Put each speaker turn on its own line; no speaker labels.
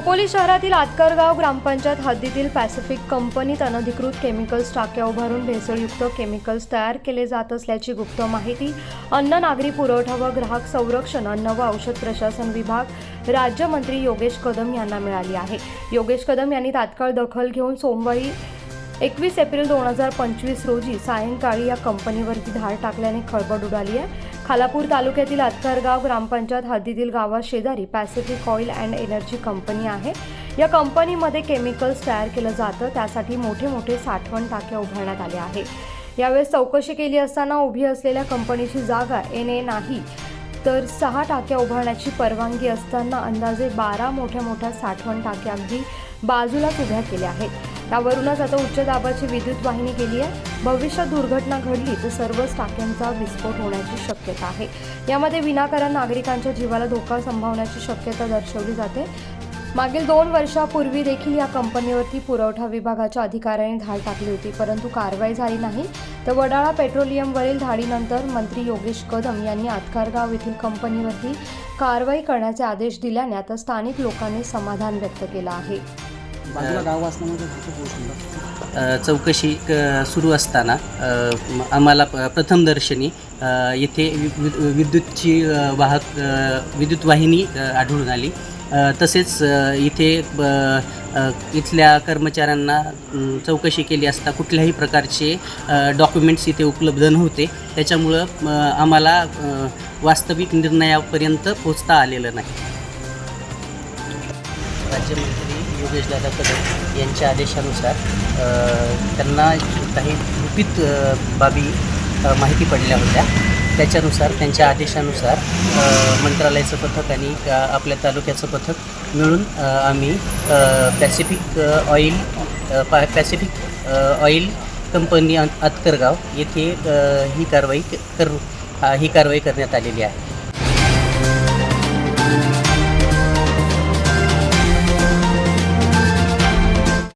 खोपोली शहरातील आतकरगाव ग्रामपंचायत हद्दीतील पॅसिफिक कंपनीत अनधिकृत केमिकल्स टाक्या उभारून भेसळयुक्त केमिकल्स तयार केले जात असल्याची गुप्त माहिती अन्न नागरी पुरवठा व ग्राहक संरक्षण अन्न व औषध प्रशासन विभाग राज्यमंत्री योगेश कदम यांना मिळाली आहे. योगेश कदम यांनी तात्काळ दखल घेऊन सोमवारी एकवीस एप्रिल दोन हजार पंचवीस रोजी सायंकाळी या कंपनीवरती धार टाकल्याने खळबळ उडाली आहे. खालापूर तालुक्यातील अत्तरगाव ग्रामपंचायत हद्दीतील गावात शेजारी Pacific oil and energy company आहे. या कंपनीमध्ये केमिकल्स तयार केलं जातं त्यासाठी मोठे मोठे साठवण टाक्या उभारण्यात आल्या आहे यावेळेस चौकशी केली असताना उभी असलेल्या कंपनीची जागा एन ए नाही तर सहा टाक्या उभारण्याची परवानगी असताना अंदाजे बारा मोठ्या मोठ्या साठवण टाक्या अगदी बाजूलाच उभ्या केल्या आहेत. त्यावरूनच आता उच्च दाबाची विद्युत वाहिनी केली आहे. भविष्यात दुर्घटना घडली तर सर्वच टाक्यांचा विस्फोट होण्याची शक्यता आहे. यामध्ये विनाकारण नागरिकांच्या जीवाला धोका संभावण्याची शक्यता दर्शवली जाते. मागील दोन वर्षापूर्वी देखील या कंपनीवरती पुरवठा विभागाच्या अधिकाऱ्यांनी धाड टाकली होती परंतु कारवाई झाली नाही. तर वडाळा पेट्रोलियमवरील धाडीनंतर मंत्री योगेश कदम यांनी आतकारगाव येथील कंपनीवरती कारवाई करण्याचे आदेश दिल्याने आता स्थानिक लोकांनी समाधान व्यक्त केलं आहे.
बाजूला गाव असल्यामुळे तिथे होऊ शकतं
अ, चौकशी क- सुरू असताना अ, आम्हाला प- प्रथमदर्शनी अ, येथे वि- वि- विद्युतची अ, वाहक अ, विद्युत वाहिनी अ, आढळून आली. अ, तसेच अ, इथे ब- अ, इथल्या कर्मचाऱ्यांना अम, चौकशी केली असता कुठल्याही प्रकारचे डॉक्युमेंट्स इथे उपलब्ध नव्हते. त्याच्यामुळं अ, आम्हाला अ, वास्तविक निर्णयापर्यंत पोचता आलेलं नाही. राज्यमंत्री योगेशदादा कदम यांच्या आदेशानुसार त्यांना काही गुपित बाबी माहिती पडल्या होत्या. त्याच्यानुसार त्यांच्या आदेशानुसार मंत्रालयाचं पथक आणि आपल्या तालुक्याचं पथक मिळून आम्ही Pacific oil Pacific oil company Atkargaon येथे ही कारवाई करू कर ही कारवाई करण्यात आलेली आहे.